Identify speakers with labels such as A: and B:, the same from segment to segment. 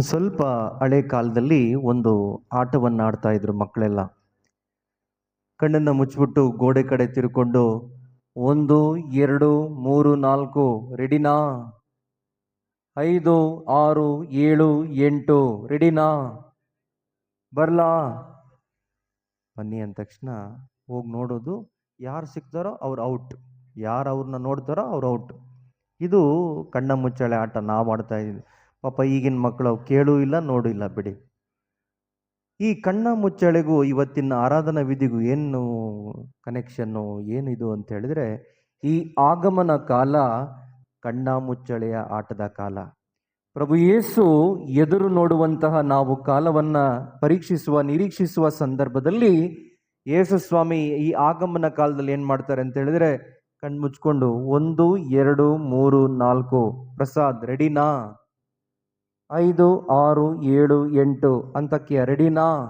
A: ಸ್ವಲ್ಪ ಹಳೆ ಕಾಲದಲ್ಲಿ ಒಂದು ಆಟವನ್ನು ಆಡ್ತಾ ಇದ್ರು ಮಕ್ಕಳೆಲ್ಲ. ಕಣ್ಣನ್ನು ಮುಚ್ಚಿಬಿಟ್ಟು ಗೋಡೆ ಕಡೆ ತಿರ್ಕೊಂಡು, ಒಂದು, ಎರಡು, ಮೂರು, ನಾಲ್ಕು, ರೆಡಿನಾ? ಐದು, ಆರು, ಏಳು, ಎಂಟು, ರೆಡಿನಾ? ಬರ್ಲಾ? ಬನ್ನಿ ಅಂದ ತಕ್ಷಣ ಹೋಗಿ ನೋಡೋದು ಯಾರು ಸಿಗ್ತಾರೋ ಅವ್ರು ಔಟ್. ಯಾರು ಅವ್ರನ್ನ ನೋಡ್ತಾರೋ ಅವ್ರು ಔಟ್. ಇದು ಕಣ್ಣ ಮುಚ್ಚಾಳೆ ಆಟ ನಾವು ಆಡ್ತಾ ಇದ್ದೀವಿ ಪಾಪ ಈಗಿನ ಮಕ್ಕಳು ಕೇಳೂ ಇಲ್ಲ, ನೋಡೂ ಇಲ್ಲ, ಬಿಡಿ. ಈ ಕಣ್ಣ ಮುಚ್ಚಳೆಗೂ ಇವತ್ತಿನ ಆರಾಧನಾ ವಿಧಿಗೂ ಏನು ಕನೆಕ್ಷನ್ನು ಏನಿದು ಅಂತ ಹೇಳಿದ್ರೆ, ಈ ಆಗಮನ ಕಾಲ ಕಣ್ಣ ಮುಚ್ಚಳೆಯ ಆಟದ ಕಾಲ. ಪ್ರಭು ಯೇಸು ಎದುರು ನೋಡುವಂತಹ ನಾವು ಕಾಲವನ್ನ ಪರೀಕ್ಷಿಸುವ, ನಿರೀಕ್ಷಿಸುವ ಸಂದರ್ಭದಲ್ಲಿ ಯೇಸು ಸ್ವಾಮಿ ಈ ಆಗಮನ ಕಾಲದಲ್ಲಿ ಏನು ಮಾಡ್ತಾರೆ ಅಂತ ಹೇಳಿದ್ರೆ ಕಣ್ಮುಚ್ಕೊಂಡು ಒಂದು, ಎರಡು, ಮೂರು, ನಾಲ್ಕು, ಪ್ರಸಾದ್ ರೆಡಿನಾ ಐದು, ಆರು, ಏಳು, ಎಂಟು ಅಂತಕ್ಕೆ ರೆಡಿನಾ?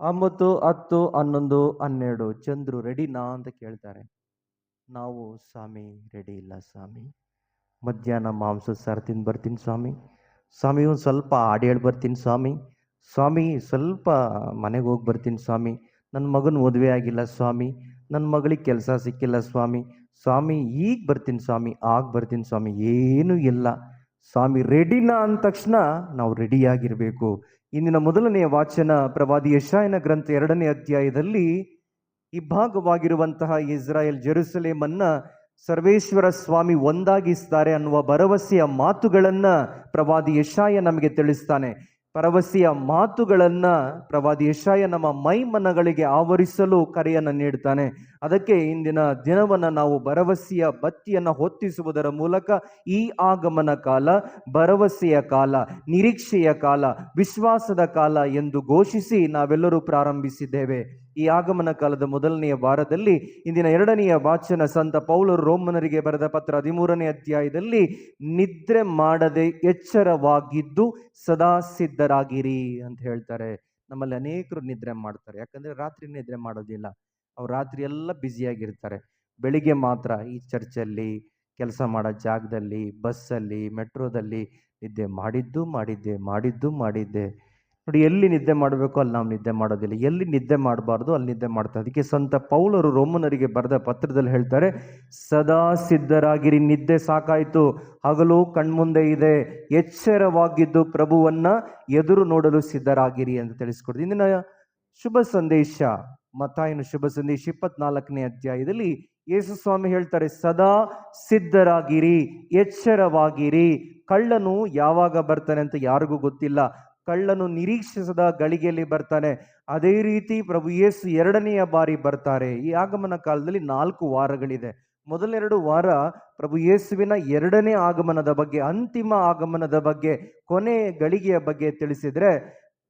A: ಒಂಬತ್ತು, ಹತ್ತು, ಹನ್ನೊಂದು, ಹನ್ನೆರಡು. ಚಂದ್ರು ರೆಡಿನಾ ಅಂತ ಕೇಳ್ತಾರೆ. ನಾವು ಸ್ವಾಮಿ, ರೆಡಿ ಇಲ್ಲ ಸ್ವಾಮಿ. ಮಧ್ಯಾಹ್ನ ಮಾಂಸ ಸಾರು ತಿಂದು ಬರ್ತೀನಿ ಸ್ವಾಮಿ. ಸ್ವಾಮಿ ಒಂದು ಸ್ವಲ್ಪ ಹಾಡು ಹೇಳಿ ಬರ್ತೀನಿ ಸ್ವಾಮಿ. ಸ್ವಾಮಿ, ಸ್ವಲ್ಪ ಮನೆಗೆ ಹೋಗಿ ಬರ್ತೀನಿ ಸ್ವಾಮಿ. ನನ್ನ ಮಗನ ಮದುವೆ ಆಗಿಲ್ಲ ಸ್ವಾಮಿ. ನನ್ನ ಮಗಳಿಗೆ ಕೆಲಸ ಸಿಕ್ಕಿಲ್ಲ ಸ್ವಾಮಿ. ಸ್ವಾಮಿ, ಈಗ ಬರ್ತೀನಿ ಸ್ವಾಮಿ. ಆಗ ಬರ್ತೀನಿ ಸ್ವಾಮಿ. ಏನೂ ಇಲ್ಲ. ಸ್ವಾಮಿ ರೆಡಿನಾ ಅಂದ ತಕ್ಷಣ ನಾವು ರೆಡಿಯಾಗಿರಬೇಕು. ಇಂದಿನ ಮೊದಲನೆಯ ವಾಚನ ಪ್ರವಾದಿ ಯಶಾಯನ ಗ್ರಂಥ ಎರಡನೇ ಅಧ್ಯಾಯದಲ್ಲಿ ಇಬ್ಬಾಗವಾಗಿರುವಂತಹ ಇಸ್ರಾಯೇಲ್ ಜೆರುಸಲೇಮನ್ನ ಸರ್ವೇಶ್ವರ ಸ್ವಾಮಿ ಒಂದಾಗಿಸ್ತಾರೆ ಅನ್ನುವ ಭರವಸೆಯ ಮಾತುಗಳನ್ನು ಪ್ರವಾದಿ ಯಶಾಯ ನಮಗೆ ತಿಳಿಸ್ತಾನೆ. ಭರವಸೆಯ ಮಾತುಗಳನ್ನು ಪ್ರವಾದಿ ಯಶಾಯ ನಮ್ಮ ಮೈ ಮನಗಳಿಗೆ ಆವರಿಸಲು ಕರೆಯನ್ನು ನೀಡ್ತಾನೆ. ಅದಕ್ಕೆ ಇಂದಿನ ದಿನವನ್ನು ನಾವು ಭರವಸೆಯ ಬತ್ತಿಯನ್ನು ಹೊತ್ತಿಸುವುದರ ಮೂಲಕ ಈ ಆಗಮನ ಕಾಲ, ಭರವಸೆಯ ಕಾಲ, ನಿರೀಕ್ಷೆಯ ಕಾಲ, ವಿಶ್ವಾಸದ ಕಾಲ ಎಂದು ಘೋಷಿಸಿ ನಾವೆಲ್ಲರೂ ಪ್ರಾರಂಭಿಸಿದ್ದೇವೆ. ಈ ಆಗಮನ ಕಾಲದ ಮೊದಲನೆಯ ವಾರದಲ್ಲಿ ಇಂದಿನ ಎರಡನೆಯ ವಾಚನ ಸಂತ ಪೌಲರು ರೋಮನರಿಗೆ ಬರೆದ ಪತ್ರ ಹದಿಮೂರನೇ ಅಧ್ಯಾಯದಲ್ಲಿ, ನಿದ್ರೆ ಮಾಡದೆ ಎಚ್ಚರವಾಗಿದ್ದು ಸದಾ ಸಿದ್ಧರಾಗಿರಿ ಅಂತ ಹೇಳ್ತಾರೆ. ನಮ್ಮಲ್ಲಿ ಅನೇಕರು ನಿದ್ರೆ ಮಾಡ್ತಾರೆ. ಯಾಕಂದ್ರೆ ರಾತ್ರಿ ನಿದ್ರೆ ಮಾಡೋದಿಲ್ಲ. ಅವ್ರು ರಾತ್ರಿ ಎಲ್ಲ ಬ್ಯುಸಿಯಾಗಿರ್ತಾರೆ. ಬೆಳಿಗ್ಗೆ ಮಾತ್ರ ಈ ಚರ್ಚಲ್ಲಿ, ಕೆಲಸ ಮಾಡೋ ಜಾಗದಲ್ಲಿ, ಬಸ್ಸಲ್ಲಿ, ಮೆಟ್ರೋದಲ್ಲಿ ನಿದ್ದೆ ಮಾಡಿದ್ದು, ಮಾಡಿದ್ದೆ ಮಾಡಿದ್ದು, ಮಾಡಿದ್ದೆ. ನೋಡಿ, ಎಲ್ಲಿ ನಿದ್ದೆ ಮಾಡಬೇಕು ಅಲ್ಲಿ ನಾವು ನಿದ್ದೆ ಮಾಡೋದಿಲ್ಲ. ಎಲ್ಲಿ ನಿದ್ದೆ ಮಾಡಬಾರ್ದು ಅಲ್ಲಿ ನಿದ್ದೆ ಮಾಡ್ತಾರೆ ಅದಕ್ಕೆ ಸಂತ ಪೌಲರು ರೋಮನರಿಗೆ ಬರೆದ ಪತ್ರದಲ್ಲಿ ಹೇಳ್ತಾರೆ, ಸದಾ ಸಿದ್ಧರಾಗಿರಿ, ನಿದ್ದೆ ಸಾಕಾಯಿತು, ಹಗಲು ಕಣ್ಮುಂದೆ ಇದೆ, ಎಚ್ಚರವಾಗಿದ್ದು ಪ್ರಭುವನ್ನ ಎದುರು ನೋಡಲು ಸಿದ್ಧರಾಗಿರಿ ಅಂತ ತಿಳಿಸ್ಕೊಡ್ತೀವಿ ಇಂದಿನ ಶುಭ ಸಂದೇಶ ಮತಾಯನ ಶುಭ ಸಂದೇಶ ಇಪ್ಪತ್ನಾಲ್ಕನೇ ಅಧ್ಯಾಯದಲ್ಲಿ ಯೇಸು ಸ್ವಾಮಿ ಹೇಳ್ತಾರೆ, ಸದಾ ಸಿದ್ಧರಾಗಿರಿ, ಎಚ್ಚರವಾಗಿರಿ, ಕಳ್ಳನು ಯಾವಾಗ ಬರ್ತಾನೆ ಅಂತ ಯಾರಿಗೂ ಗೊತ್ತಿಲ್ಲ. ಕಳ್ಳನು ನಿರೀಕ್ಷಿಸದ ಗಳಿಗೆಯಲ್ಲಿ ಬರ್ತಾನೆ. ಅದೇ ರೀತಿ ಪ್ರಭು ಯೇಸು ಎರಡನೆಯ ಬಾರಿ ಬರ್ತಾರೆ. ಈ ಆಗಮನ ಕಾಲದಲ್ಲಿ ನಾಲ್ಕು ವಾರಗಳಿದೆ. ಮೊದಲೆರಡು ವಾರ ಪ್ರಭು ಯೇಸುವಿನ ಎರಡನೇ ಆಗಮನದ ಬಗ್ಗೆ, ಅಂತಿಮ ಆಗಮನದ ಬಗ್ಗೆ, ಕೊನೆ ಗಳಿಗೆಯ ಬಗ್ಗೆ ತಿಳಿಸಿದ್ರೆ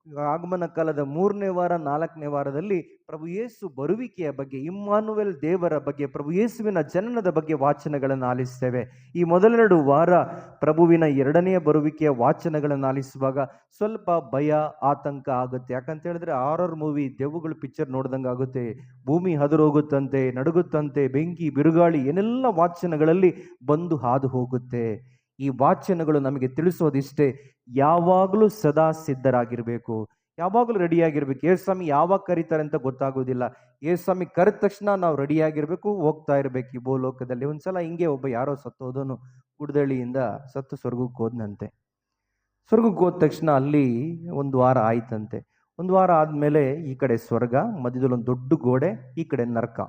A: ಆಗಮನ ಕಾಲದ ಮೂರನೇ ವಾರ, ನಾಲ್ಕನೇ ವಾರದಲ್ಲಿ ಪ್ರಭು ಯೇಸು ಬರುವಿಕೆಯ ಬಗ್ಗೆ, ಇಮ್ಮಾನುವೆಲ್ ದೇವರ ಬಗ್ಗೆ, ಪ್ರಭು ಯೇಸುವಿನ ಜನನದ ಬಗ್ಗೆ ವಾಚನಗಳನ್ನು ಆಲಿಸ್ತೇವೆ. ಈ ಮೊದಲೆರಡು ವಾರ ಪ್ರಭುವಿನ ಎರಡನೆಯ ಬರುವಿಕೆಯ ವಾಚನಗಳನ್ನು ಆಲಿಸುವಾಗ ಸ್ವಲ್ಪ ಭಯ, ಆತಂಕ ಆಗುತ್ತೆ. ಯಾಕಂತ ಹೇಳಿದ್ರೆ ಆರರ್ ಮೂವಿ ದೆವ್ವಗಳು ಪಿಕ್ಚರ್ ನೋಡ್ದಂಗೆ ಆಗುತ್ತೆ. ಭೂಮಿ ಹದರೋಗುತ್ತಂತೆ, ನಡುಗುತ್ತಂತೆ, ಬೆಂಕಿ, ಬಿರುಗಾಳಿ, ಏನೆಲ್ಲ ವಾಚನಗಳಲ್ಲಿ ಬಂದು ಹಾದು ಹೋಗುತ್ತೆ. ಈ ವಾಚನಗಳು ನಮಗೆ ತಿಳಿಸೋದಿಷ್ಟೇ. ಯಾವಾಗಲೂ ಸದಾ ಸಿದ್ಧರಾಗಿರಬೇಕು. ಯಾವಾಗಲೂ ರೆಡಿಯಾಗಿರ್ಬೇಕು. ಏ ಸ್ವಾಮಿ ಯಾವಾಗ ಕರೀತಾರೆ ಅಂತ ಗೊತ್ತಾಗೋದಿಲ್ಲ. ಏ ಸ್ವಾಮಿ ಕರೆದ ತಕ್ಷಣ ನಾವು ರೆಡಿಯಾಗಿರ್ಬೇಕು, ಹೋಗ್ತಾ ಇರ್ಬೇಕು. ಈ ಭೂಲೋಕದಲ್ಲಿ ಒಂದ್ಸಲ ಹಿಂಗೆ ಒಬ್ಬ ಯಾರೋ ಸತ್ತೋದನು ಕುಡ್ದಳ್ಳಿಯಿಂದ ಸತ್ತು ಸ್ವರ್ಗಕ್ಕೆ ಹೋದ್ನಂತೆ. ಸ್ವರ್ಗಕ್ಕೆ ಹೋದ ತಕ್ಷಣ ಅಲ್ಲಿ ಒಂದು ವಾರ ಆಯ್ತಂತೆ. ಒಂದು ವಾರ ಆದಮೇಲೆ ಈ ಕಡೆ ಸ್ವರ್ಗ, ಮಧ್ಯದಲ್ಲಿ ಒಂದು ದೊಡ್ಡ ಗೋಡೆ, ಈ ಕಡೆ ನರಕ.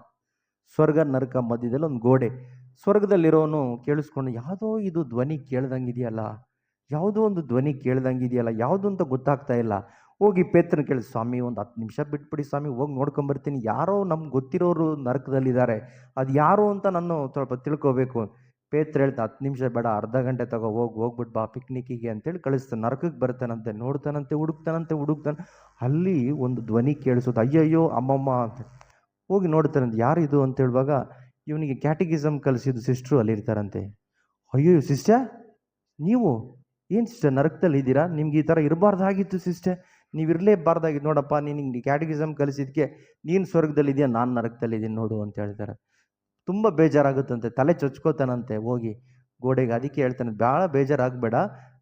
A: ಸ್ವರ್ಗ, ನರಕ, ಮಧ್ಯದಲ್ಲಿ ಒಂದು ಗೋಡೆ. ಸ್ವರ್ಗದಲ್ಲಿರೋನು ಕೇಳಿಸ್ಕೊಂಡು, ಯಾವುದೋ ಇದು ಧ್ವನಿ ಕೇಳ್ದಂಗಿದೆಯಲ್ಲ, ಯಾವುದೋ ಒಂದು ಧ್ವನಿ ಕೇಳ್ದಂಗಿದೆಯಲ್ಲ, ಯಾವುದು ಅಂತ ಗೊತ್ತಾಗ್ತಾ ಇಲ್ಲ. ಹೋಗಿ ಪೇತ್ರನ ಕೇಳಿ, ಸ್ವಾಮಿ, ಒಂದು ಹತ್ತು ನಿಮಿಷ ಬಿಟ್ಬಿಡಿ ಸ್ವಾಮಿ, ಹೋಗಿ ನೋಡ್ಕೊಂಬರ್ತೀನಿ. ಯಾರೋ ನಮ್ಗೆ ಗೊತ್ತಿರೋರು ನರಕದಲ್ಲಿದ್ದಾರೆ. ಅದು ಯಾರು ಅಂತ ನಾನು ಸ್ವಲ್ಪ ತಿಳ್ಕೊಬೇಕು. ಪೇತ್ರ ಹೇಳ್ತಾ, ಹತ್ತು ನಿಮಿಷ ಬೇಡ, ಅರ್ಧ ಗಂಟೆ ತಗೋ, ಹೋಗಿ ಹೋಗ್ಬಿಟ್ಟು ಬಾ ಪಿಕ್ನಿಕ್ಕಿಗೆ. ಅಂತೇಳಿ ಕಳಿಸ್ತಾನೆ ನರಕಕ್ಕೆ ಬರ್ತಾನಂತೆ, ನೋಡ್ತಾನಂತೆ, ಹುಡುಕ್ತಾನಂತೆ, ಹುಡುಕ್ತಾನೆ, ಅಲ್ಲಿ ಒಂದು ಧ್ವನಿ ಕೇಳಿಸೋದು ಅಯ್ಯಯ್ಯೋ, ಅಮ್ಮಮ್ಮ, ಅಂತ ಹೋಗಿ ನೋಡ್ತಾನಂತೆ ಯಾರು ಇದು ಅಂತ ಹೇಳುವಾಗ ಇವನಿಗೆ ಕ್ಯಾಟಗಿಸಮ್ ಕಲಿಸಿದ್ದು ಸಿಸ್ಟ್ರು ಅಲ್ಲಿರ್ತಾರಂತೆ ಅಯ್ಯೋ ಸಿಸ್ಟರ್ ನೀವು ಏನು ಸಿಸ್ಟರ್ ನರಕದಲ್ಲಿ ಇದ್ದೀರಾ? ನಿಮ್ಗೆ ಈ ಥರ ಇರಬಾರ್ದಾಗಿತ್ತು ಸಿಸ್ಟರ್ ನೀವು ಇರಲೇಬಾರ್ದಾಗಿತ್ತು. ನೋಡಪ್ಪ ನಿನಗೆ ಕ್ಯಾಟಗಿಸಮ್ ಕಲಿಸಿದ್ಕೆ ನೀನು ಸ್ವರ್ಗದಲ್ಲಿದೆಯಾ ನಾನು ನರಕದಲ್ಲಿದ್ದೀನಿ ನೋಡು ಅಂತ ಹೇಳ್ತಾರೆ. ತುಂಬ ಬೇಜಾರಾಗುತ್ತಂತೆ. ತಲೆ ಚೊಚ್ಕೋತಾನಂತೆ ಹೋಗಿ ಗೋಡೆಗೆ. ಅದಕ್ಕೆ ಹೇಳ್ತಾನೆ ಭಾಳ ಬೇಜಾರಾಗಬೇಡ.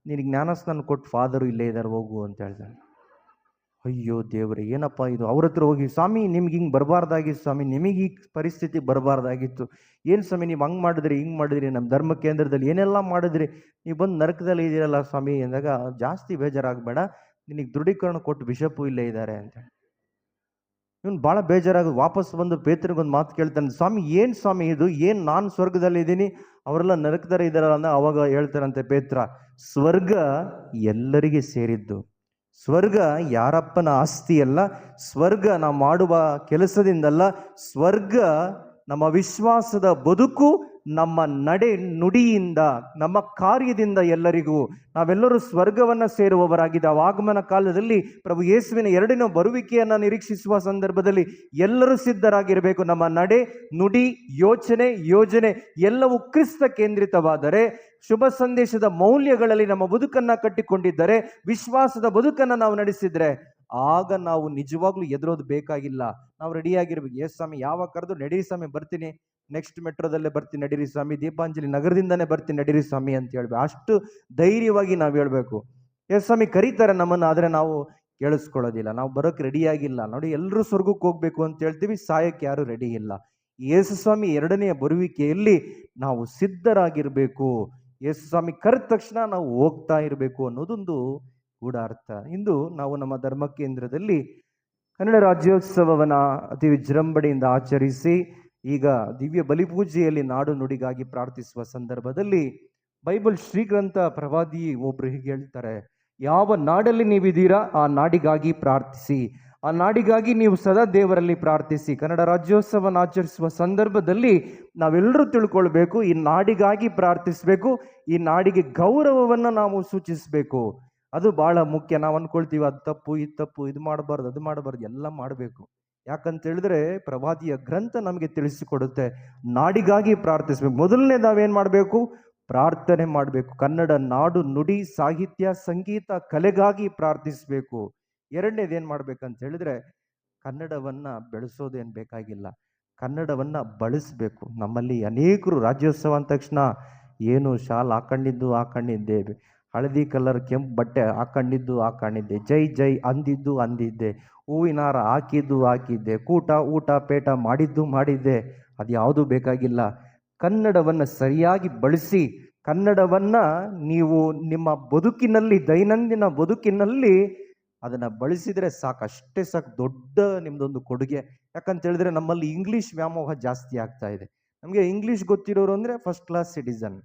A: ನಿನಗೆ ಜ್ಞಾನಸ್ನಾನ ಕೊಟ್ಟು ಫಾದರು ಇಲ್ಲೇ ಇದ್ದಾರೆ ಹೋಗು ಅಂತ ಹೇಳ್ತಾನೆ. ಅಯ್ಯೋ ದೇವ್ರೆ, ಏನಪ್ಪ ಇದು? ಅವ್ರ ಹತ್ರ ಹೋಗಿ, ಸ್ವಾಮಿ, ನಿಮ್ಗೆ ಹಿಂಗೆ ಬರಬಾರ್ದಾಗಿತ್ತು ಸ್ವಾಮಿ, ನಿಮಗೆ ಈ ಪರಿಸ್ಥಿತಿ ಬರಬಾರ್ದಾಗಿತ್ತು. ಏನು ಸ್ವಾಮಿ, ನೀವು ಹಂಗೆ ಮಾಡಿದ್ರಿ, ಹಿಂಗೆ ಮಾಡಿದ್ರಿ ನಮ್ಮ ಧರ್ಮ ಕೇಂದ್ರದಲ್ಲಿ ಏನೆಲ್ಲ ಮಾಡಿದ್ರಿ? ನೀವು ಬಂದು ನರಕದಲ್ಲಿ ಇದ್ದೀರಲ್ಲ ಸ್ವಾಮಿ ಅಂದಾಗ ಜಾಸ್ತಿ ಬೇಜಾರಾಗಬೇಡ, ನಿನಗೆ ದೃಢೀಕರಣ ಕೊಟ್ಟು ಬಿಷಪ್ಪು ಇಲ್ಲೇ ಇದ್ದಾರೆ ಅಂತ ಇವನು ಭಾಳ ಬೇಜಾರಾಗ ವಾಪಸ್ ಬಂದು ಪೇತ್ರನಿಗೊಂದು ಮಾತು ಕೇಳ್ತಾನೆ, ಸ್ವಾಮಿ, ಏನು ಸ್ವಾಮಿ ಇದು? ಏನು ನಾನು ಸ್ವರ್ಗದಲ್ಲಿ ಇದ್ದೀನಿ ಅವರೆಲ್ಲ ನರಕದಲ್ಲಿ ಇದ್ದಾರಲ್ಲ ಅವಾಗ ಹೇಳ್ತಾರಂತೆ ಪೇತ್ರ. ಸ್ವರ್ಗ ಎಲ್ಲರಿಗೆ ಸೇರಿದ್ದು. ಸ್ವರ್ಗ ಯಾರಪ್ಪನ ಆಸ್ತಿ ಅಲ್ಲ ಸ್ವರ್ಗ ನಾವು ಮಾಡುವ ಕೆಲಸದಿಂದಲ್ಲ ಸ್ವರ್ಗ ನಮ್ಮ ವಿಶ್ವಾಸದ ಬದುಕು ನಮ್ಮ ನಡೆ ನುಡಿಯಿಂದ, ನಮ್ಮ ಕಾರ್ಯದಿಂದ ಎಲ್ಲರಿಗೂ ನಾವೆಲ್ಲರೂ ಸ್ವರ್ಗವನ್ನು ಸೇರುವವರಾಗಿದ್ದಾವೆ ಆಗಮನ ಕಾಲದಲ್ಲಿ ಪ್ರಭು ಯೇಸುವಿನ ಎರಡನೇ ಬರುವಿಕೆಯನ್ನ ನಿರೀಕ್ಷಿಸುವ ಸಂದರ್ಭದಲ್ಲಿ ಎಲ್ಲರೂ ಸಿದ್ಧರಾಗಿರಬೇಕು. ನಮ್ಮ ನಡೆ, ನುಡಿ, ಯೋಚನೆ, ಯೋಜನೆ ಎಲ್ಲವೂ ಕ್ರಿಸ್ತ ಕೇಂದ್ರಿತವಾದರೆ, ಶುಭ ಸಂದೇಶದ ಮೌಲ್ಯಗಳಲ್ಲಿ ನಮ್ಮ ಬದುಕನ್ನು ಕಟ್ಟಿಕೊಂಡಿದ್ದರೆ, ವಿಶ್ವಾಸದ ಬದುಕನ್ನು ನಾವು ನಡೆಸಿದ್ರೆ ಆಗ ನಾವು ನಿಜವಾಗ್ಲೂ ಎದುರೋದು ಬೇಕಾಗಿಲ್ಲ. ನಾವು ರೆಡಿಯಾಗಿರ್ಬೇಕು. ಎಸ್ ಸ್ವಾಮಿ, ಯಾವಾಗ ಕರೆದು ನಡೀರಿ ಸ್ವಾಮಿ, ಬರ್ತೀನಿ. ನೆಕ್ಸ್ಟ್ ಮೆಟ್ರೋದಲ್ಲೇ ಬರ್ತೀನಿ ನಡೀರಿ ಸ್ವಾಮಿ. ದೀಪಾಂಜಲಿ ನಗರದಿಂದನೇ ಬರ್ತೀನಿ ನಡೀರಿ ಸ್ವಾಮಿ ಅಂತ ಹೇಳ್ಬೇಕು ಅಷ್ಟು ಧೈರ್ಯವಾಗಿ ನಾವು ಹೇಳ್ಬೇಕು. ಎಸ್ ಸ್ವಾಮಿ, ಕರೀತಾರೆ ನಮ್ಮನ್ನು, ಆದರೆ ನಾವು ಕೇಳಿಸ್ಕೊಳ್ಳೋದಿಲ್ಲ. ನಾವು ಬರೋಕೆ ರೆಡಿಯಾಗಿಲ್ಲ. ನೋಡಿ ಎಲ್ಲರೂ ಸ್ವರ್ಗಕ್ಕೆ ಹೋಗ್ಬೇಕು ಅಂತ ಹೇಳ್ತೀವಿ. ಸಾಯಕ್ಕೆ ಯಾರು ರೆಡಿ ಇಲ್ಲ. ಯೇಸು ಸ್ವಾಮಿ ಎರಡನೆಯ ಬರುವಿಕೆಯಲ್ಲಿ ನಾವು ಸಿದ್ಧರಾಗಿರಬೇಕು. ಯೇಸು ಸ್ವಾಮಿ ಕರೆದ ತಕ್ಷಣ ನಾವು ಹೋಗ್ತಾ ಇರಬೇಕು ಅನ್ನೋದೊಂದು ಕೂಡ ಅರ್ಥ. ಇಂದು ನಾವು ನಮ್ಮ ಧರ್ಮ ಕೇಂದ್ರದಲ್ಲಿ ಕನ್ನಡ ರಾಜ್ಯೋತ್ಸವವನ್ನು ಅತಿ ವಿಜೃಂಭಣೆಯಿಂದ ಆಚರಿಸಿ ಈಗ ದಿವ್ಯ ಬಲಿಪೂಜೆಯಲ್ಲಿ ನಾಡು ನುಡಿಗಾಗಿ ಪ್ರಾರ್ಥಿಸುವ ಸಂದರ್ಭದಲ್ಲಿ ಬೈಬಲ್ ಶ್ರೀಗ್ರಂಥ ಪ್ರವಾದಿ ಒಬ್ರು ಹೀಗೆ ಹೇಳ್ತಾರೆ, ಯಾವ ನಾಡಲ್ಲಿ ನೀವಿದ್ದೀರಾ, ಆ ನಾಡಿಗಾಗಿ ಪ್ರಾರ್ಥಿಸಿ. ಆ ನಾಡಿಗಾಗಿ ನೀವು ಸದಾ ದೇವರಲ್ಲಿ ಪ್ರಾರ್ಥಿಸಿ. ಕನ್ನಡ ರಾಜ್ಯೋತ್ಸವನ ಆಚರಿಸುವ ಸಂದರ್ಭದಲ್ಲಿ ನಾವೆಲ್ಲರೂ ತಿಳ್ಕೊಳ್ಬೇಕು, ಈ ನಾಡಿಗಾಗಿ ಪ್ರಾರ್ಥಿಸಬೇಕು, ಈ ನಾಡಿಗೆ ಗೌರವವನ್ನು ನಾವು ಸೂಚಿಸಬೇಕು. ಅದು ಬಹಳ ಮುಖ್ಯ. ನಾವು ಅಂದ್ಕೊಳ್ತೀವಿ ಅದು ತಪ್ಪು, ಇದು ತಪ್ಪು, ಇದು ಮಾಡಬಾರ್ದು, ಅದು ಮಾಡಬಾರ್ದು, ಎಲ್ಲ ಮಾಡಬೇಕು. ಯಾಕಂತ ಹೇಳಿದ್ರೆ ಪ್ರವಾದಿಯ ಗ್ರಂಥ ನಮಗೆ ತಿಳಿಸಿಕೊಡುತ್ತೆ. ನಾಡಿಗಾಗಿ ಪ್ರಾರ್ಥಿಸ್ಬೇಕು. ಮೊದಲನೇ ನಾವೇನ್ ಮಾಡಬೇಕು? ಪ್ರಾರ್ಥನೆ ಮಾಡಬೇಕು. ಕನ್ನಡ ನಾಡು ನುಡಿ ಸಾಹಿತ್ಯ ಸಂಗೀತ ಕಲೆಗಾಗಿ ಪ್ರಾರ್ಥಿಸಬೇಕು. ಎರಡನೇದು ಏನು ಮಾಡ್ಬೇಕಂತ ಹೇಳಿದ್ರೆ ಕನ್ನಡವನ್ನ ಬೆಳೆಸೋದೇನು ಬೇಕಾಗಿಲ್ಲ. ಕನ್ನಡವನ್ನ ಬಳಸಬೇಕು. ನಮ್ಮಲ್ಲಿ ಅನೇಕರು ರಾಜ್ಯೋತ್ಸವ ಅಂದ ತಕ್ಷಣ ಏನು ಶಾಲ್ ಹಾಕೊಂಡಿದ್ದು ಹಾಕೊಂಡಿದ್ದೆ ಹಳದಿ ಕಲರ್ ಕೆಂಪು ಬಟ್ಟೆ ಹಾಕೊಂಡಿದ್ದು ಹಾಕೊಂಡಿದ್ದೆ. ಜೈ ಜೈ ಅಂದಿದ್ದು ಅಂದಿದ್ದೆ. ಹೂವಿನ ಹಾರ ಹಾಕಿದ್ದು ಹಾಕಿದ್ದೆ. ಕೂಟ ಊಟ ಪೇಟ ಮಾಡಿದ್ದು ಮಾಡಿದ್ದೆ. ಅದು ಯಾವುದೂ ಬೇಕಾಗಿಲ್ಲ. ಕನ್ನಡವನ್ನು ಸರಿಯಾಗಿ ಬಳಸಿ, ಕನ್ನಡವನ್ನು ನೀವು ನಿಮ್ಮ ಬದುಕಿನಲ್ಲಿ, ದೈನಂದಿನ ಬದುಕಿನಲ್ಲಿ ಅದನ್ನು ಬಳಸಿದರೆ ಸಾಕು ಅಷ್ಟೇ ಸಾಕು. ದೊಡ್ಡ ನಿಮ್ಮದೊಂದು ಕೊಡುಗೆ. ಯಾಕಂತ ಹೇಳಿದ್ರೆ ನಮ್ಮಲ್ಲಿ ಇಂಗ್ಲೀಷ್ ವ್ಯಾಮೋಹ ಜಾಸ್ತಿ ಆಗ್ತಾ ಇದೆ. ನಮಗೆ ಇಂಗ್ಲೀಷ್ ಗೊತ್ತಿರೋರು ಅಂದರೆ ಫಸ್ಟ್ ಕ್ಲಾಸ್ ಸಿಟಿಸನ್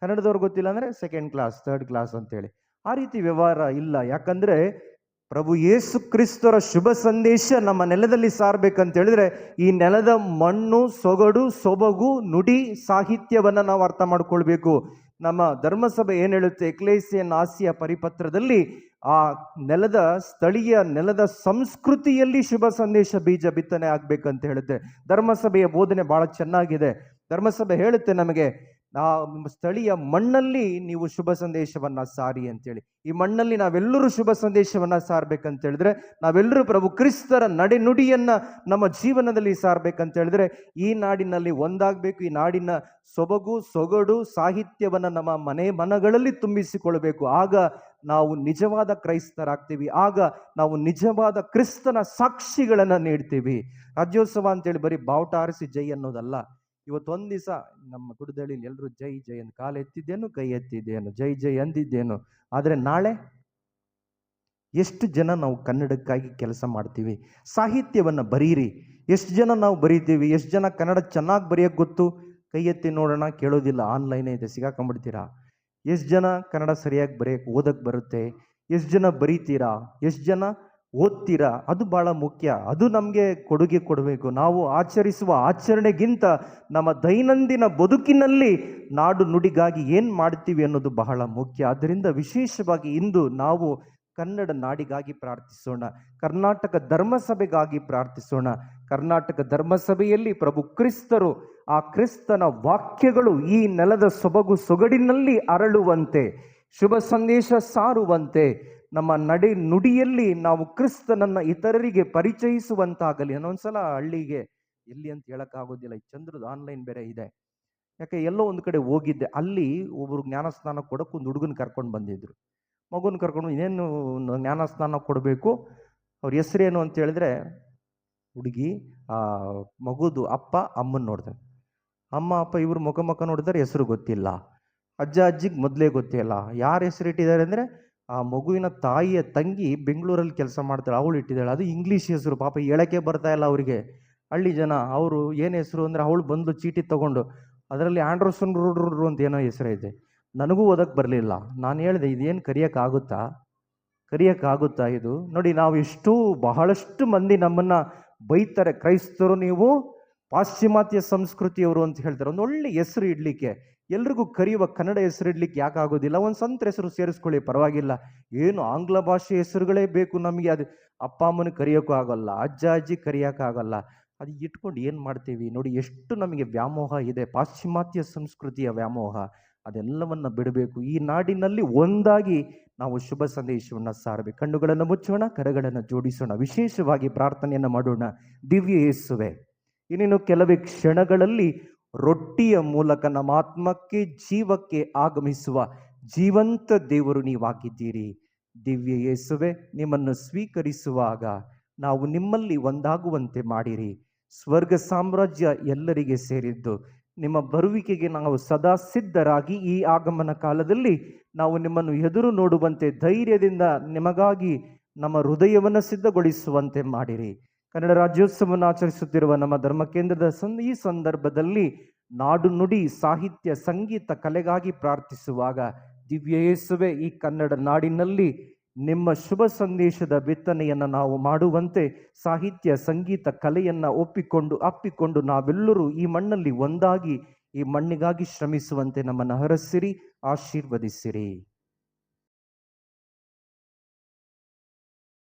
A: ಕನ್ನಡದವ್ರು ಗೊತ್ತಿಲ್ಲ ಅಂದ್ರೆ ಸೆಕೆಂಡ್ ಕ್ಲಾಸ್ ಥರ್ಡ್ ಕ್ಲಾಸ್ ಅಂತೇಳಿ. ಆ ರೀತಿ ವ್ಯವಹಾರ ಇಲ್ಲ. ಯಾಕಂದ್ರೆ ಪ್ರಭು ಯೇಸು ಕ್ರಿಸ್ತರ ಶುಭ ಸಂದೇಶ ನಮ್ಮ ನೆಲದಲ್ಲಿ ಸಾರ್ಬೇಕಂತ ಹೇಳಿದ್ರೆ ಈ ನೆಲದ ಮಣ್ಣು, ಸೊಗಡು, ಸೊಬಗು, ನುಡಿ ಸಾಹಿತ್ಯವನ್ನ ನಾವು ಅರ್ಥ ಮಾಡ್ಕೊಳ್ಬೇಕು. ನಮ್ಮ ಧರ್ಮಸಭೆ ಏನು ಹೇಳುತ್ತೆ? ಎಕ್ಲೇಸಿಯನ್ ಆಸಿಯ ಪರಿಪತ್ರದಲ್ಲಿ ಆ ನೆಲದ, ಸ್ಥಳೀಯ ನೆಲದ ಸಂಸ್ಕೃತಿಯಲ್ಲಿ ಶುಭ ಸಂದೇಶ ಬೀಜ ಬಿತ್ತನೆ ಆಗ್ಬೇಕಂತ ಹೇಳುತ್ತೆ. ಧರ್ಮಸಭೆಯ ಬೋಧನೆ ಬಹಳ ಚೆನ್ನಾಗಿದೆ. ಧರ್ಮಸಭೆ ಹೇಳುತ್ತೆ ನಮಗೆ ಆ ಸ್ಥಳೀಯ ಮಣ್ಣಲ್ಲಿ ನೀವು ಶುಭ ಸಂದೇಶವನ್ನ ಸಾರಿ ಅಂತೇಳಿ. ಈ ಮಣ್ಣಲ್ಲಿ ನಾವೆಲ್ಲರೂ ಶುಭ ಸಂದೇಶವನ್ನ ಸಾರ್ಬೇಕಂತ ಹೇಳಿದ್ರೆ, ನಾವೆಲ್ಲರೂ ಪ್ರಭು ಕ್ರಿಸ್ತರ ನಡೆನುಡಿಯನ್ನ ನಮ್ಮ ಜೀವನದಲ್ಲಿ ಸಾರ್ಬೇಕಂತ ಹೇಳಿದ್ರೆ, ಈ ನಾಡಿನಲ್ಲಿ ಒಂದಾಗಬೇಕು, ಈ ನಾಡಿನ ಸೊಬಗು, ಸೊಗಡು, ಸಾಹಿತ್ಯವನ್ನ ನಮ್ಮ ಮನೆ ಮನಗಳಲ್ಲಿ ತುಂಬಿಸಿಕೊಳ್ಬೇಕು ಆಗ ನಾವು ನಿಜವಾದ ಕ್ರೈಸ್ತರಾಗ್ತೀವಿ. ಆಗ ನಾವು ನಿಜವಾದ ಕ್ರಿಸ್ತನ ಸಾಕ್ಷಿಗಳನ್ನ ನೀಡ್ತೀವಿ. ರಾಜ್ಯೋತ್ಸವ ಅಂತೇಳಿ ಬರೀ ಬಾವುಟ ಆರಿಸಿ ಜೈ ಅನ್ನೋದಲ್ಲ. ಇವತ್ತೊಂದು ದಿವಸ ನಮ್ಮ ತುಡಿದಳಿ ಎಲ್ಲರೂ ಜೈ ಜೈ ಅಂತ ಕಾಲು ಎತ್ತಿದ್ದೇನು, ಕೈ ಎತ್ತಿದ್ದೇನು, ಜೈ ಜೈ ಅಂದಿದ್ದೇನು. ಆದರೆ ನಾಳೆ ಎಷ್ಟು ಜನ ನಾವು ಕನ್ನಡಕ್ಕಾಗಿ ಕೆಲಸ ಮಾಡ್ತೀವಿ? ಸಾಹಿತ್ಯವನ್ನು ಬರೀರಿ. ಎಷ್ಟು ಜನ ನಾವು ಬರೀತೀವಿ? ಎಷ್ಟು ಜನ ಕನ್ನಡ ಚೆನ್ನಾಗಿ ಬರೆಯೋಕೆ ಗೊತ್ತು? ಕೈ ಎತ್ತಿ ನೋಡೋಣ, ಕೇಳೋದಿಲ್ಲ. ಆನ್ಲೈನೇ ಇದೆ, ಸಿಗಾಕೊಂಡ್ಬಿಡ್ತೀರಾ? ಎಷ್ಟು ಜನ ಕನ್ನಡ ಸರಿಯಾಗಿ ಬರೆಯಕ್ಕೆ ಓದಕ್ಕೆ ಬರುತ್ತೆ? ಎಷ್ಟು ಜನ ಬರೀತೀರಾ? ಎಷ್ಟು ಜನ ಓದ್ತೀರಾ? ಅದು ಬಹಳ ಮುಖ್ಯ. ಅದು ನಮಗೆ ಕೊಡುಗೆ ಕೊಡಬೇಕು. ನಾವು ಆಚರಿಸುವ ಆಚರಣೆಗಿಂತ ನಮ್ಮ ದೈನಂದಿನ ಬದುಕಿನಲ್ಲಿ ನಾಡು ನುಡಿಗಾಗಿ ಏನು ಮಾಡ್ತೀವಿ ಅನ್ನೋದು ಬಹಳ ಮುಖ್ಯ. ಆದ್ದರಿಂದ ವಿಶೇಷವಾಗಿ ಇಂದು ನಾವು ಕನ್ನಡ ನಾಡಿಗಾಗಿ ಪ್ರಾರ್ಥಿಸೋಣ. ಕರ್ನಾಟಕ ಧರ್ಮಸಭೆಗಾಗಿ ಪ್ರಾರ್ಥಿಸೋಣ. ಕರ್ನಾಟಕ ಧರ್ಮಸಭೆಯಲ್ಲಿ ಪ್ರಭು ಕ್ರಿಸ್ತರು ಆ ಕ್ರಿಸ್ತನ ವಾಕ್ಯಗಳು ಈ ನೆಲದ ಸೊಬಗು ಸೊಗಡಿನಲ್ಲಿ ಅರಳುವಂತೆ, ಶುಭ ಸಂದೇಶ ಸಾರುವಂತೆ ನಮ್ಮ ನಡೆ ನುಡಿಯಲ್ಲಿ ನಾವು ಕ್ರಿಸ್ತನನ್ನ ಇತರರಿಗೆ ಪರಿಚಯಿಸುವಂತಾಗಲಿ. ಅನ್ನೊಂದ್ಸಲ ಹಳ್ಳಿಗೆ ಎಲ್ಲಿ ಅಂತ ಹೇಳಕ್ಕಾಗೋದಿಲ್ಲ. ಈ ಚಂದ್ರದ ಆನ್ಲೈನ್ ಬೇರೆ ಇದೆ. ಯಾಕೆ ಎಲ್ಲೋ ಒಂದು ಕಡೆ ಹೋಗಿದ್ದೆ. ಅಲ್ಲಿ ಒಬ್ರು ಜ್ಞಾನಸ್ನಾನ ಕೊಡಕ್ಕೆ ಒಂದು ಹುಡುಗನ ಕರ್ಕೊಂಡು ಬಂದಿದ್ರು. ಮಗುನ ಕರ್ಕೊಂಡು ಇನ್ನೇನು ಜ್ಞಾನಸ್ನಾನ ಕೊಡಬೇಕು? ಅವ್ರ ಹೆಸರೇನು ಅಂತ ಹೇಳಿದ್ರೆ, ಹುಡುಗಿ, ಆ, ಮಗುದು ಅಪ್ಪ, ಅಮ್ಮನ ನೋಡ್ತಾರೆ ಅಮ್ಮ, ಅಪ್ಪ ಇವ್ರು ಮುಖ ಮುಖ ನೋಡಿದ್ರೆ ಹೆಸರು ಗೊತ್ತಿಲ್ಲ. ಅಜ್ಜ, ಅಜ್ಜಿಗೆ ಮೊದಲೇ ಗೊತ್ತಿಲ್ಲ ಯಾರು ಹೆಸರು ಇಟ್ಟಿದ್ದಾರೆ ಅಂದರೆ ಆ ಮಗುವಿನ ತಾಯಿಯ ತಂಗಿ ಬೆಂಗಳೂರಲ್ಲಿ ಕೆಲಸ ಮಾಡ್ತಾಳೆ, ಅವಳು ಇಟ್ಟಿದ್ದಾಳೆ. ಅದು ಇಂಗ್ಲೀಷ್ ಹೆಸರು, ಪಾಪ ಹೇಳಕ್ಕೆ ಬರ್ತಾ ಇಲ್ಲ ಅವರಿಗೆ. ಹಳ್ಳಿ ಜನ, ಅವರು ಏನು ಹೆಸರು ಅಂದರೆ ಅವಳು ಬಂದು ಚೀಟಿ ತಗೊಂಡು, ಅದರಲ್ಲಿ ಆಂಡ್ರೋಸನ್ ರೂಡ್ರು ಅಂತ ಏನೋ ಹೆಸರೈತೆ ನನಗೂ ಓದಕ್ಕೆ ಬರಲಿಲ್ಲ. ನಾನು ಹೇಳಿದೆ, ಇದೇನು ಕರಿಯೋಕ್ಕಾಗುತ್ತಾ ಕರಿಯೋಕ್ಕಾಗುತ್ತಾ ಇದು? ನೋಡಿ, ನಾವು ಎಷ್ಟು ಬಹಳಷ್ಟು ಮಂದಿ ನಮ್ಮನ್ನು ಬೈತಾರೆ. ಕ್ರೈಸ್ತರು ನೀವು ಪಾಶ್ಚಿಮಾತ್ಯ ಸಂಸ್ಕೃತಿಯವರು ಅಂತ ಹೇಳ್ತಾರೆ. ಒಂದು ಒಳ್ಳೆ ಹೆಸರು ಇಡ್ಲಿಕ್ಕೆ. ಎಲ್ರಿಗೂ ಕರೆಯುವ ಕನ್ನಡ ಹೆಸರು ಇಡ್ಲಿಕ್ಕೆ ಯಾಕೆ ಆಗೋದಿಲ್ಲ? ಒಂದು ಸಂತ ಹೆಸರು ಸೇರಿಸ್ಕೊಳ್ಳಿ, ಪರವಾಗಿಲ್ಲ. ಏನು ಆಂಗ್ಲ ಭಾಷೆ ಹೆಸರುಗಳೇ ಬೇಕು ನಮಗೆ. ಅದು ಅಪ್ಪ ಅಮ್ಮನ ಕರೆಯೋಕ್ಕೂ ಆಗೋಲ್ಲ, ಅಜ್ಜ, ಅಜ್ಜಿ ಕರೆಯೋಕ್ಕಾಗಲ್ಲ ಅದು ಇಟ್ಕೊಂಡು ಏನು ಮಾಡ್ತೀವಿ? ನೋಡಿ, ಎಷ್ಟು ನಮಗೆ ವ್ಯಾಮೋಹ ಇದೆ. ಪಾಶ್ಚಿಮಾತ್ಯ ಸಂಸ್ಕೃತಿಯ ವ್ಯಾಮೋಹ. ಅದೆಲ್ಲವನ್ನ ಬಿಡಬೇಕು. ಈ ನಾಡಿನಲ್ಲಿ ಒಂದಾಗಿ ನಾವು ಶುಭ ಸಂದೇಶವನ್ನು ಸಾರಬೇಕು. ಕಣ್ಣುಗಳನ್ನು ಮುಚ್ಚೋಣ, ಕರಗಳನ್ನು ಜೋಡಿಸೋಣ. ವಿಶೇಷವಾಗಿ ಪ್ರಾರ್ಥನೆಯನ್ನು ಮಾಡೋಣ. ದಿವ್ಯ ಯೇಸುವೆ. ಇನ್ನೇನು ಕೆಲವೇ ಕ್ಷಣಗಳಲ್ಲಿ ರೊಟ್ಟಿಯ ಮೂಲಕ ನಮ್ಮ ಆತ್ಮಕ್ಕೆ ಜೀವಕ್ಕೆ ಆಗಮಿಸುವ ಜೀವಂತ ದೇವರು ನೀವಾಗಿದ್ದೀರಿ. ದಿವ್ಯ ಯೇಸುವೆ, ನಿಮ್ಮನ್ನು ಸ್ವೀಕರಿಸುವಾಗ ನಾವು ನಿಮ್ಮಲ್ಲಿ ಒಂದಾಗುವಂತೆ ಮಾಡಿರಿ. ಸ್ವರ್ಗ ಸಾಮ್ರಾಜ್ಯ ಎಲ್ಲರಿಗೆ ಸೇರಿದ್ದು, ನಿಮ್ಮ ಬರುವಿಕೆಗೆ ನಾವು ಸದಾ ಸಿದ್ಧರಾಗಿ ಈ ಆಗಮನ ಕಾಲದಲ್ಲಿ ನಾವು ನಿಮ್ಮನ್ನು ಎದುರು ನೋಡುವಂತೆ ಧೈರ್ಯದಿಂದ ನಿಮಗಾಗಿ ನಮ್ಮ ಹೃದಯವನ್ನು ಸಿದ್ಧಗೊಳಿಸುವಂತೆ ಮಾಡಿರಿ. ಕನ್ನಡ ರಾಜ್ಯೋತ್ಸವವನ್ನು ಆಚರಿಸುತ್ತಿರುವ ನಮ್ಮ ಧರ್ಮ ಕೇಂದ್ರದ ಈ ಸಂದರ್ಭದಲ್ಲಿ ನಾಡು ನುಡಿ ಸಾಹಿತ್ಯ, ಸಂಗೀತ ಕಲೆಗಾಗಿ ಪ್ರಾರ್ಥಿಸುವಾಗ ದಿವ್ಯ ಯೇಸುವೆ ಈ ಕನ್ನಡ ನಾಡಿನಲ್ಲಿ ನಿಮ್ಮ ಶುಭ ಸಂದೇಶದ ಬಿತ್ತನೆಯನ್ನು ನಾವು ಮಾಡುವಂತೆ ಸಾಹಿತ್ಯ, ಸಂಗೀತ ಕಲೆಯನ್ನ ಒಪ್ಪಿಕೊಂಡು, ಅಪ್ಪಿಕೊಂಡು ನಾವೆಲ್ಲರೂ ಈ ಮಣ್ಣಲ್ಲಿ ಒಂದಾಗಿ ಈ ಮಣ್ಣಿಗಾಗಿ ಶ್ರಮಿಸುವಂತೆ ನಮ್ಮನ್ನು ಹರಸಿರಿ, ಆಶೀರ್ವದಿಸಿರಿ.